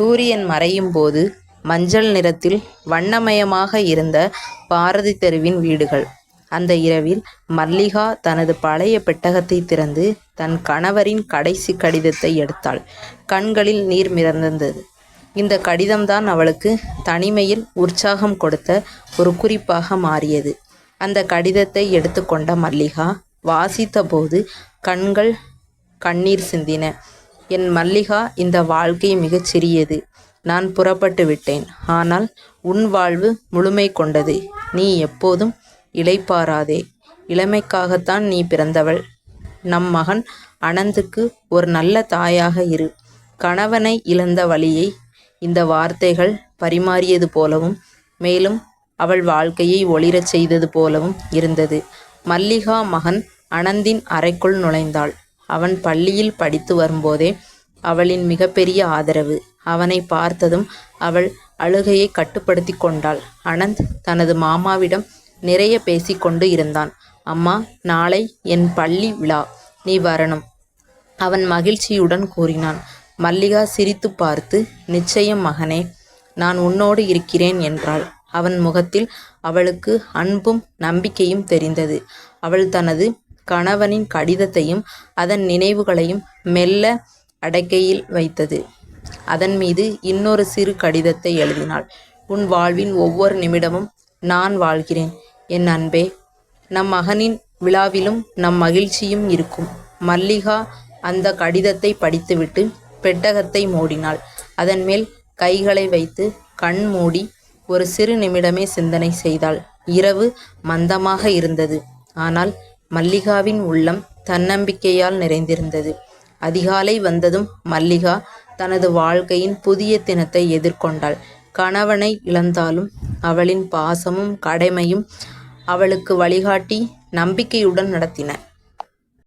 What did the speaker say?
சூரியன் மறையும் போது மஞ்சள் நிறத்தில் வண்ணமயமாக இருந்த பாரதி தெருவின் வீடுகள். அந்த இரவில் மல்லிகா தனது பழைய பெட்டகத்தை திறந்து தன் கணவரின் கடைசி கடிதத்தை எடுத்தாள். கண்களில் நீர் மிதந்தது. இந்த கடிதம்தான் அவளுக்கு தனிமையில் உற்சாகம் கொடுத்த ஒரு குறிப்பாக மாறியது. அந்த கடிதத்தை எடுத்துக்கொண்ட மல்லிகா வாசித்தபோது கண்கள் கண்ணீர் சிந்தின. என் மல்லிகா இந்த வாழ்க்கை மிகச் சிறியது. நான் புறப்பட்டு விட்டேன். ஆனால் உன் வாழ்வு முழுமை கொண்டது. நீ எப்போதும் இளைப்பாராதே இளமைக்காகத்தான் நீ பிறந்தவள். நம் மகன் அனந்துக்கு ஒரு நல்ல தாயாக இரு. கணவனை இழந்த வழியை இந்த வார்த்தைகள் பரிமாறியது போலவும் மேலும் அவள் வாழ்க்கையை ஒளிரச் செய்தது போலவும் இருந்தது. மல்லிகா மகன் அனந்தின் அறைக்குள் நுழைந்தாள். அவன் பள்ளியில் படித்து வரும்போதே அவளின் மிகப்பெரிய ஆதரவு. அவனை பார்த்ததும் அவள் அழுகையை கட்டுப்படுத்தி கொண்டாள். அனந்த் தனது மாமாவிடம் நிறைய பேசிக்கொண்டு இருந்தான். அம்மா நாளை என் பள்ளி விழா. நீ வரணும். அவன் மகிழ்ச்சியுடன் கூறினான். மல்லிகா சிரித்துப் பார்த்து நிச்சயம் மகனே. நான் உன்னோடு இருக்கிறேன் என்றாள். அவன் முகத்தில் அவளுக்கு அன்பும் நம்பிக்கையும் தெரிந்தது. அவள் தனது கணவனின் கடிதத்தையும் அதன் நினைவுகளையும் மெல்ல அடக்கையில் வைத்தது. அதன் மீது இன்னொரு சிறு கடிதத்தை எழுதினாள். உன் வாழ்வின் ஒவ்வொரு நிமிடமும் நான் வாழ்கிறேன் என் அன்பே. நம் மகனின் விழாவிலும் நம் மகிழ்ச்சியும் இருக்கும். மல்லிகா அந்த கடிதத்தை படித்துவிட்டு பெட்டகத்தை மூடினாள். அதன்மேல் கைகளை வைத்து கண் மூடி ஒரு சிறு நிமிடமே சிந்தனை செய்தாள். இரவு மந்தமாக இருந்தது. ஆனால் மல்லிகாவின் உள்ளம் தன்னம்பிக்கையால் நிறைந்திருந்தது. அதிகாலை வந்ததும் மல்லிகா தனது வாழ்க்கையின் புதிய தினத்தை எதிர்கொண்டாள். கணவனை இழந்தாலும் அவளின் பாசமும் கடமையும் அவளுக்கு வழிகாட்டி நம்பிக்கையுடன் நடத்தின.